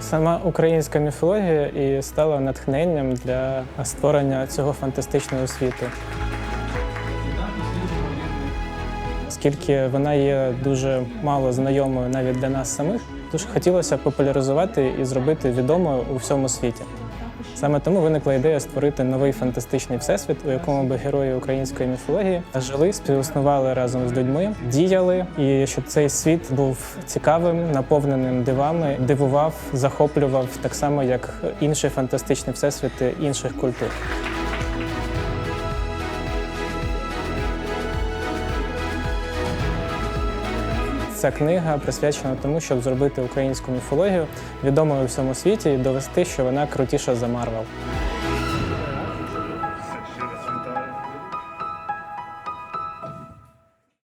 Сама українська міфологія і стала натхненням для створення цього фантастичного світу. Оскільки вона є дуже мало знайомою навіть для нас самих, дуже хотілося популяризувати і зробити відомою у всьому світі. Саме тому виникла ідея створити новий фантастичний всесвіт, у якому би герої української міфології жили, співіснували разом з людьми, діяли, і щоб цей світ був цікавим, наповненим дивами, дивував, захоплював так само, як інші фантастичні всесвіти інших культур. Ця книга присвячена тому, щоб зробити українську міфологію відомою у всьому світі і довести, що вона крутіша за Марвел.